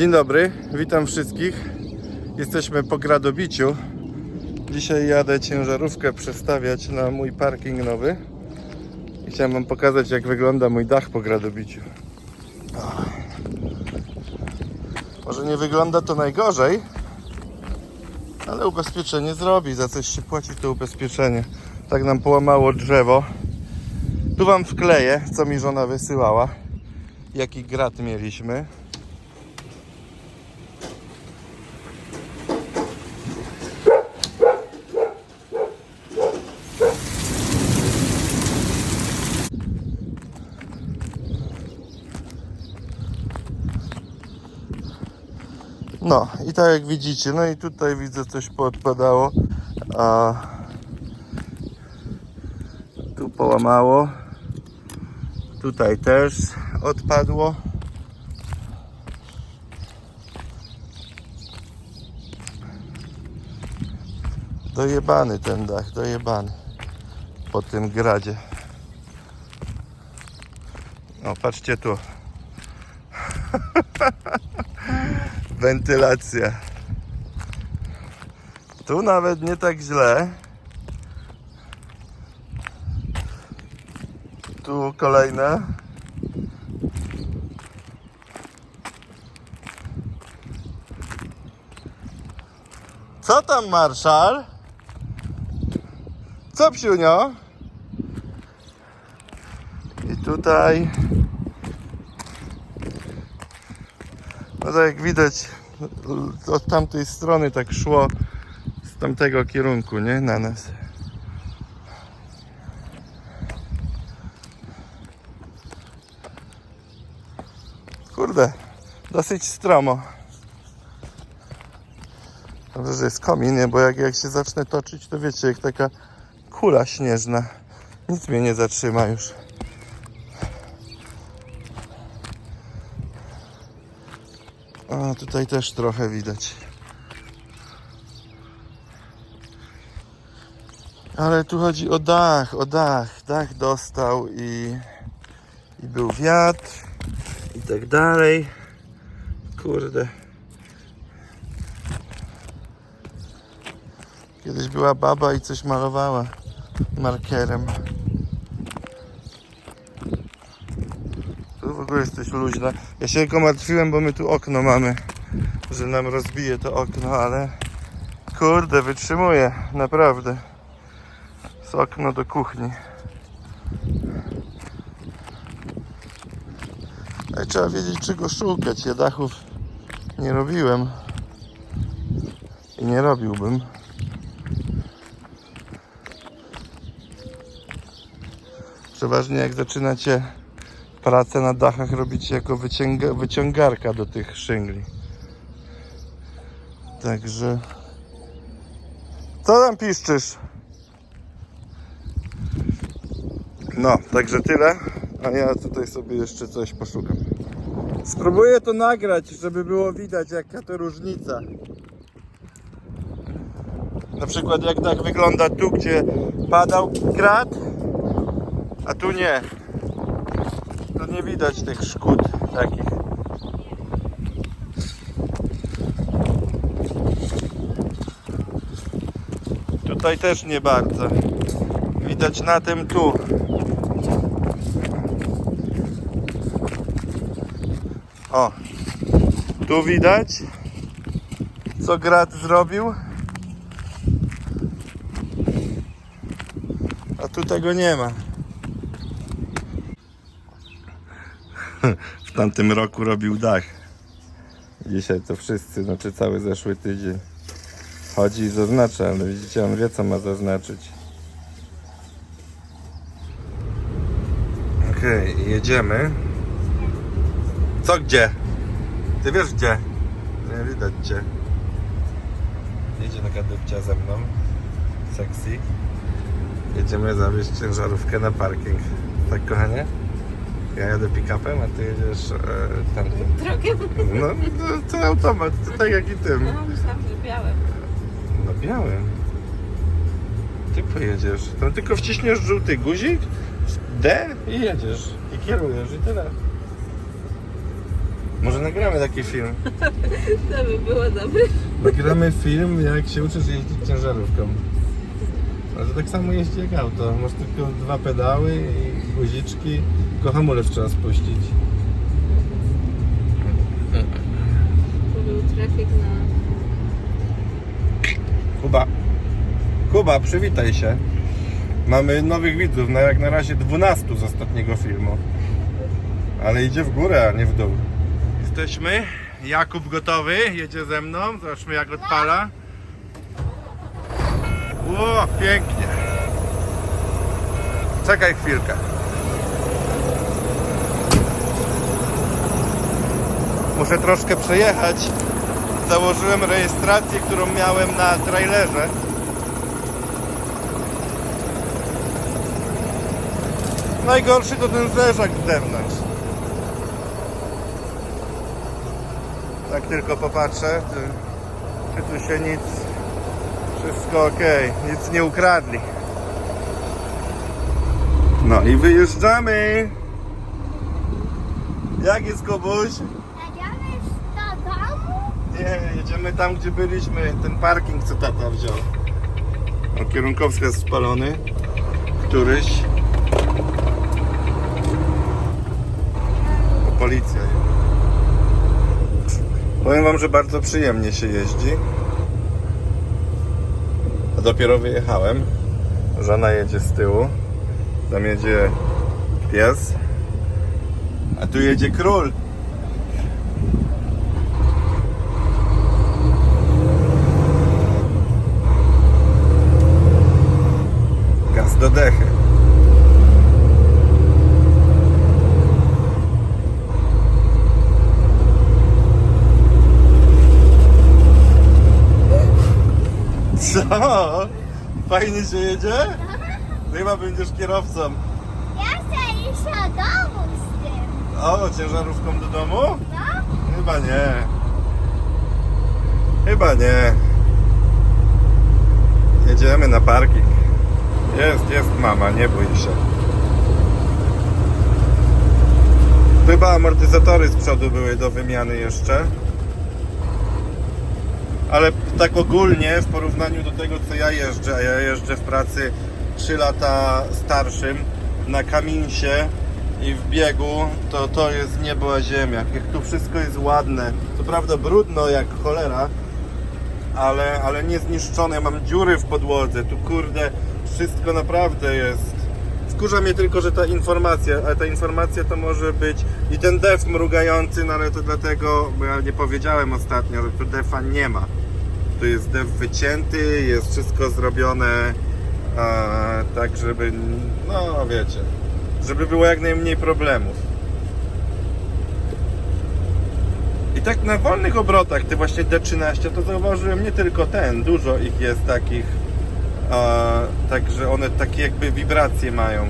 Dzień dobry, witam wszystkich. Jesteśmy po gradobiciu. Dzisiaj jadę ciężarówkę przestawiać na mój parking nowy. I chciałem Wam pokazać, jak wygląda mój dach po gradobiciu. Może nie wygląda to najgorzej, ale ubezpieczenie zrobi. Za coś się płaci to ubezpieczenie. Tak nam połamało drzewo. Tu Wam wkleję, co mi żona wysyłała. Jaki grat mieliśmy. No i tak jak widzicie, no i tutaj widzę coś poodpadało, a tu połamało, tutaj też odpadło. Dojebany ten dach, dojebany po tym gradzie. No patrzcie tu. wentylacja. Tu nawet nie tak źle. Tu kolejne. Co tam, marszal? Co, psiunio? I tutaj No tak jak widać od tamtej strony tak szło z tamtego kierunku, nie? Na nas. Kurde, dosyć stromo. Dobrze, że jest komin, nie? Bo jak, jak się zacznę toczyć, to wiecie, jak taka kula śnieżna. Nic mnie nie zatrzyma już. A tutaj też trochę widać. Ale tu chodzi o dach, o dach. Dach dostał i, i był wiatr i tak dalej. Kurde. Kiedyś była baba i coś malowała markerem. Tu w ogóle jesteś luźna. Ja się tylko martwiłem, bo my tu okno mamy, że nam rozbije to okno, ale kurde, wytrzymuje, naprawdę. Z okno do kuchni. Ale trzeba wiedzieć, czego szukać. Ja dachów nie robiłem i nie robiłbym. Przeważnie jak zaczynacie pracę na dachach robicie jako wyciąga, wyciągarka do tych szyngli. Także. Co tam piszczysz? No, także tyle. A ja tutaj sobie jeszcze coś poszukam. Spróbuję to nagrać, żeby było widać jaka to różnica. Na przykład jak tak wygląda tu, gdzie padał grat, a tu nie. Nie widać tych szkód takich. Tutaj też nie bardzo. Widać na tym tu. O. Tu widać co grat zrobił. A tu tego nie ma. w tamtym roku robił dach. Dzisiaj to wszyscy, znaczy cały zeszły tydzień. Chodzi i zaznacza, ale widzicie, on wie co ma zaznaczyć. Okej, jedziemy. Co gdzie? Ty wiesz gdzie? Nie widać cię. Jedzie taka dupcia ze mną. Sexy. Jedziemy zawieźć ciężarówkę na parking. Tak kochanie? Ja jadę pick-upem, a ty jedziesz e, tamtym. Drogiem. No, no to automat, to tak jak i tym. No, myślałam, że białym. No białym. Ty pojedziesz. Tam tylko wciśniesz żółty guzik, D i jedziesz. I kierujesz i tyle. Może nagramy taki film. To by było dobre. Nagramy film, jak się uczysz jeździć ciężarówką. Ale to tak samo jeździ jak auto. Masz tylko dwa pedały i guziczki. Tylko hamulec trzeba spuścić. To był trafik na... Kuba. Kuba, przywitaj się. Mamy nowych widzów, na jak na razie 12 z ostatniego filmu. Ale idzie w górę, a nie w dół. Jesteśmy. Jakub gotowy, jedzie ze mną. Zobaczmy jak odpala. O, pięknie. Czekaj chwilkę. Muszę troszkę przejechać. Założyłem rejestrację, którą miałem na trailerze. Najgorszy to ten zderzak z zewnątrz. Tak tylko popatrzę, czy, czy tu się nic, wszystko ok, nic nie ukradli. No i wyjeżdżamy. Jak jest Kobuś? Nie, jedziemy tam, gdzie byliśmy. Ten parking, co tata wziął. O, kierunkowski jest spalony. Któryś. O, policja. Powiem wam, że bardzo przyjemnie się jeździ. A dopiero wyjechałem. Żona jedzie z tyłu. Tam jedzie pies. A tu jedzie król. Do dechy. Co? Fajnie się jedzie? Chyba będziesz kierowcą. Ja chcę iść do domu z tym. O, ciężarówką do domu? No? Chyba nie. Chyba nie. Jedziemy na parking. Jest, jest mama, nie bój się. Chyba amortyzatory z przodu były do wymiany jeszcze. Ale tak ogólnie w porównaniu do tego co ja jeżdżę, a ja jeżdżę w pracy 3 lata starszym na kaminsie i w biegu, to to jest niebo a ziemia. Jak tu wszystko jest ładne. Co prawda brudno jak cholera, ale, ale nie zniszczone. Mam dziury w podłodze. Tu kurde, wszystko naprawdę jest. Wkurza mnie tylko, że ta informacja, ale ta informacja to może być i ten def mrugający, no ale to dlatego, bo ja nie powiedziałem ostatnio, że tu defa nie ma. Tu jest def wycięty, jest wszystko zrobione a, tak, żeby, no wiecie, żeby było jak najmniej problemów. I tak na wolnych obrotach, te właśnie D13, to zauważyłem nie tylko ten, dużo ich jest takich, a, także one takie jakby wibracje mają.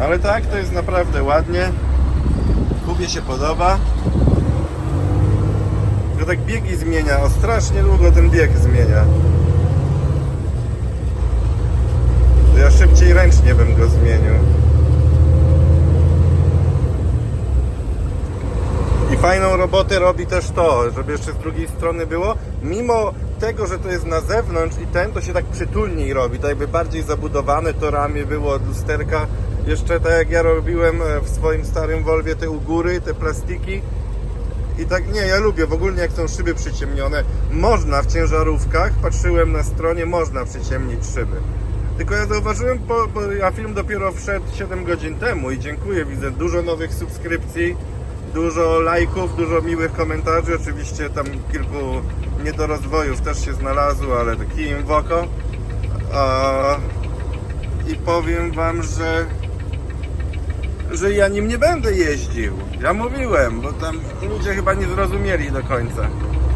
Ale tak, to jest naprawdę ładnie. Kubie się podoba. Tylko tak biegi zmienia, o strasznie długo ten bieg zmienia. To ja szybciej ręcznie bym go zmienił. Fajną robotę robi też to, żeby jeszcze z drugiej strony było. Mimo tego, że to jest na zewnątrz i ten, to się tak przytulniej robi. Tak jakby bardziej zabudowane to ramię było od lusterka. Jeszcze tak jak ja robiłem e, w swoim starym Volvie te u góry, te plastiki. I tak nie, ja lubię w ogóle jak są szyby przyciemnione. Można w ciężarówkach, patrzyłem na stronie, można przyciemnić szyby. Tylko ja zauważyłem, bo, bo ja film dopiero wszedł 7 godzin temu i dziękuję, widzę dużo nowych subskrypcji, dużo lajków, dużo miłych komentarzy, oczywiście tam kilku niedorozwojów też się znalazło, ale kijem w oko. I powiem wam, że że ja nim nie będę jeździł. Ja mówiłem, bo tam ludzie chyba nie zrozumieli do końca.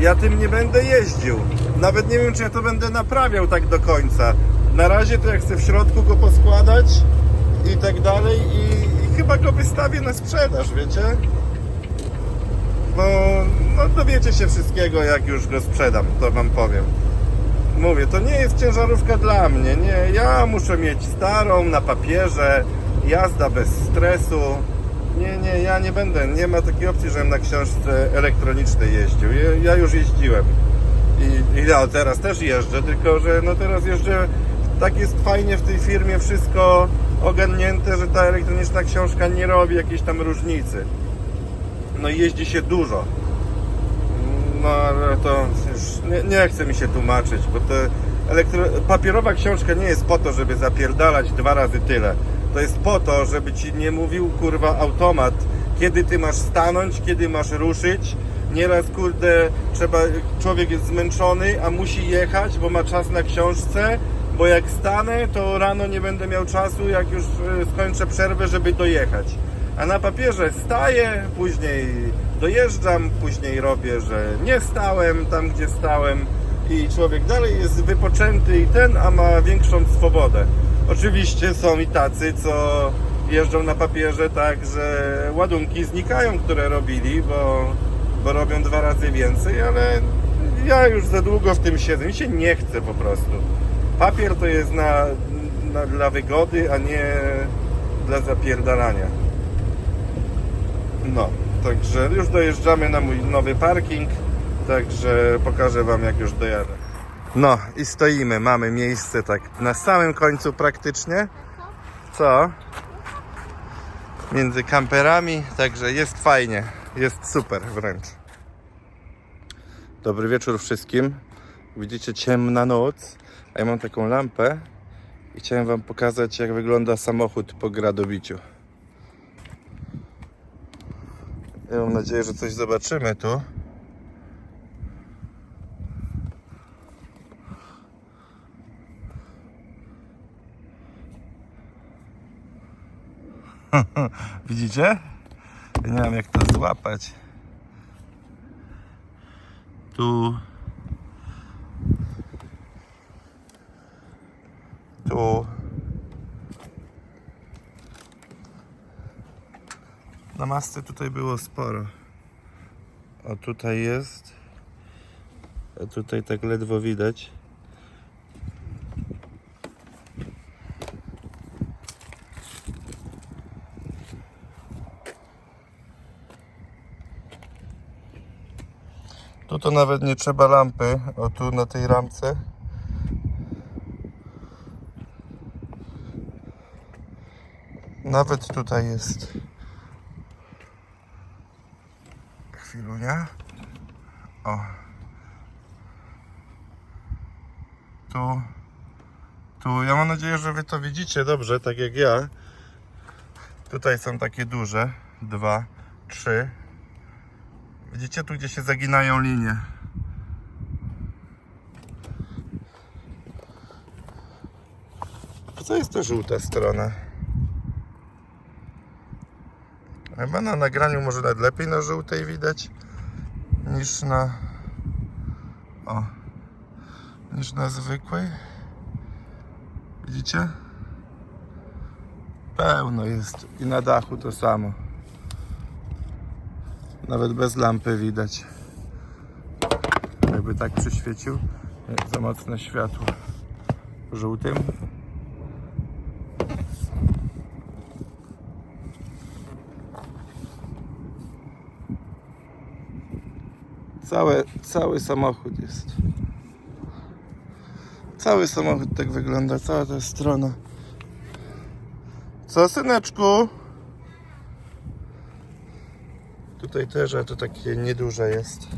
Ja tym nie będę jeździł. Nawet nie wiem, czy ja to będę naprawiał tak do końca. Na razie to ja chcę w środku go poskładać i tak dalej i, i chyba go wystawię na sprzedaż, wiecie? Bo no, dowiecie się wszystkiego, jak już go sprzedam, to wam powiem. Mówię, to nie jest ciężarówka dla mnie, nie. Ja muszę mieć starą na papierze, jazda bez stresu, Nie, nie, ja nie będę. Nie ma takiej opcji, żebym na książce elektronicznej jeździł. Ja, już jeździłem. I, I ja teraz też jeżdżę, tylko że no teraz jeżdżę. Tak jest fajnie w tej firmie wszystko ogarnięte, że ta elektroniczna książka nie robi jakiejś tam różnicy. No jeździ się dużo. No ale to już nie, nie chce mi się tłumaczyć, bo to elektro... papierowa książka nie jest po to, żeby zapierdalać dwa razy tyle. To jest po to, żeby ci nie mówił kurwa automat, kiedy ty masz stanąć, kiedy masz ruszyć. Nieraz kurde trzeba, człowiek jest zmęczony, a musi jechać, bo ma czas na książce, bo jak stanę, to rano nie będę miał czasu, jak już e, skończę przerwę, żeby dojechać. A na papierze staję, później dojeżdżam, później robię, że nie stałem tam, gdzie stałem i człowiek dalej jest wypoczęty i ten, a ma większą swobodę. Oczywiście są i tacy, co jeżdżą na papierze tak, że ładunki znikają, które robili, bo, bo robią dwa razy więcej, ale ja już za długo w tym siedzę, mi się nie chce po prostu. Papier to jest na, na, dla wygody, a nie dla zapierdalania. No, także już dojeżdżamy na mój nowy parking, także pokażę Wam jak już dojadę. No i stoimy, mamy miejsce tak na samym końcu praktycznie. Co? Między kamperami, także jest fajnie, jest super wręcz. Dobry wieczór wszystkim. Widzicie ciemna noc, a ja mam taką lampę i chciałem Wam pokazać jak wygląda samochód po gradobiciu. Ja mam nadzieję, że coś zobaczymy tu. Widzicie? Ja nie wiem jak to złapać. Tu. Tu. Na masce tutaj było sporo. O tutaj jest. A tutaj tak ledwo widać. Tu to nawet nie trzeba lampy. O tu na tej ramce. Nawet tutaj jest. Chwilunia. O. Tu. Tu. Ja mam nadzieję, że Wy to widzicie dobrze, tak jak ja. Tutaj są takie duże. Dwa, trzy. Widzicie tu, gdzie się zaginają linie. Co jest to żółta strona? Chyba na nagraniu może nawet lepiej na żółtej widać niż na o niż na zwykłej. Widzicie? Pełno jest i na dachu to samo. Nawet bez lampy widać. Jakby tak przyświecił, za mocne światło żółtym. Całe, cały samochód jest. Cały samochód tak wygląda, cała ta strona. Co syneczku? Tutaj też, a to takie nieduże jest.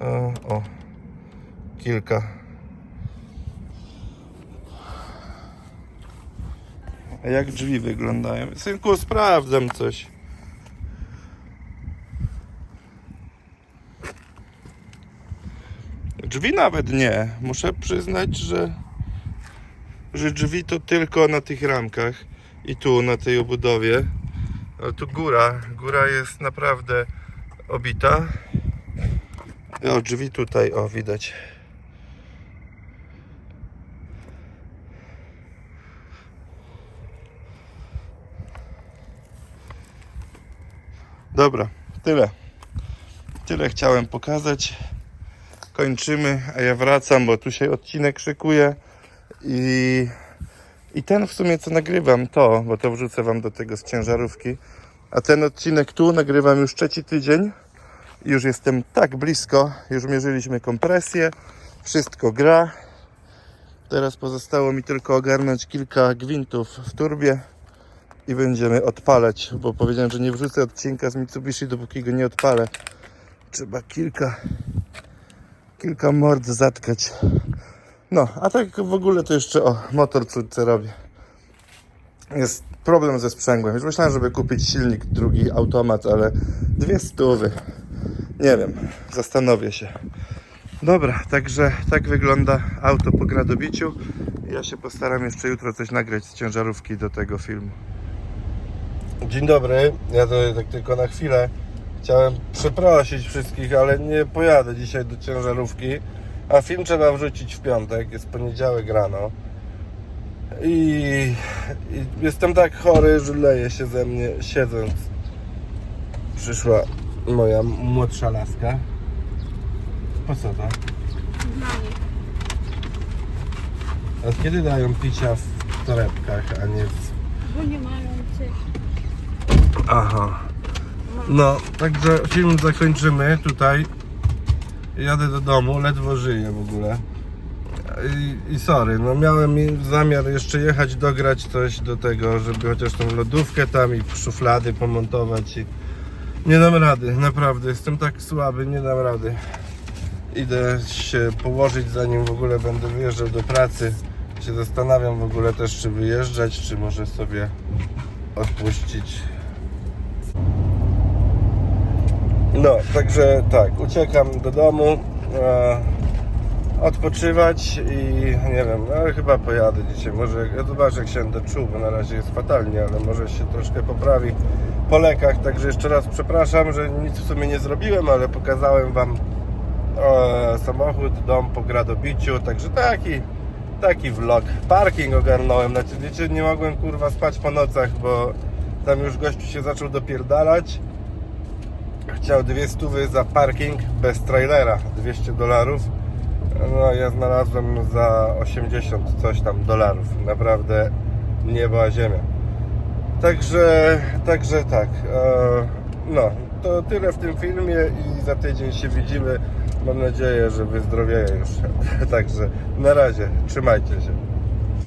O, o. Kilka. A jak drzwi wyglądają? Synku, sprawdzam coś. Drzwi nawet nie. Muszę przyznać, że, że drzwi to tylko na tych ramkach i tu na tej obudowie. Ale tu góra, góra jest naprawdę obita. O, drzwi tutaj, o widać. Dobra, tyle. Tyle chciałem pokazać. Kończymy, a ja wracam, bo tu się odcinek szykuje i I ten w sumie co nagrywam to, bo to wrzucę wam do tego z ciężarówki. A ten odcinek tu nagrywam już trzeci tydzień. Już jestem tak blisko, już mierzyliśmy kompresję, wszystko gra. Teraz pozostało mi tylko ogarnąć kilka gwintów w turbie i będziemy odpalać, bo powiedziałem, że nie wrzucę odcinka z Mitsubishi, dopóki go nie odpalę. Trzeba kilka, kilka mord zatkać. No, a tak w ogóle to jeszcze o motor córce robię. Jest problem ze sprzęgłem. Już myślałem, żeby kupić silnik drugi, automat, ale dwie stówy. Nie wiem, zastanowię się. Dobra, także tak wygląda auto po gradobiciu. Ja się postaram jeszcze jutro coś nagrać z ciężarówki do tego filmu. Dzień dobry, ja to tak tylko na chwilę. Chciałem przeprosić wszystkich, ale nie pojadę dzisiaj do ciężarówki. A film trzeba wrzucić w piątek, jest poniedziałek rano. I, I jestem tak chory, że leje się ze mnie siedząc. Przyszła moja młodsza laska. Po co to? Od kiedy dają picia w torebkach, a nie w... Bo nie mają tych. Aha. No, także film zakończymy tutaj. Jadę do domu, ledwo żyję w ogóle. I, I sorry, no miałem zamiar jeszcze jechać dograć coś do tego, żeby chociaż tą lodówkę tam i szuflady pomontować i nie dam rady, naprawdę, jestem tak słaby, nie dam rady. Idę się położyć zanim w ogóle będę wyjeżdżał do pracy. Się zastanawiam w ogóle też czy wyjeżdżać, czy może sobie odpuścić No, także tak, uciekam do domu, e, odpoczywać i nie wiem, ale chyba pojadę dzisiaj. Może ja zobaczę jak się będę czuł, bo na razie jest fatalnie, ale może się troszkę poprawi po lekach. Także jeszcze raz przepraszam, że nic w sumie nie zrobiłem, ale pokazałem Wam e, samochód, dom po gradobiciu, także taki, taki vlog. Parking ogarnąłem, znaczy wiecie, nie mogłem kurwa spać po nocach, bo tam już gościu się zaczął dopierdalać chciał dwie stówy za parking bez trailera 200 dolarów. No ja znalazłem za 80 coś tam dolarów. Naprawdę niebo a ziemia. Także także tak e, no to tyle w tym filmie i za tydzień się widzimy. Mam nadzieję, że wyzdrowieję już. Także na razie, trzymajcie się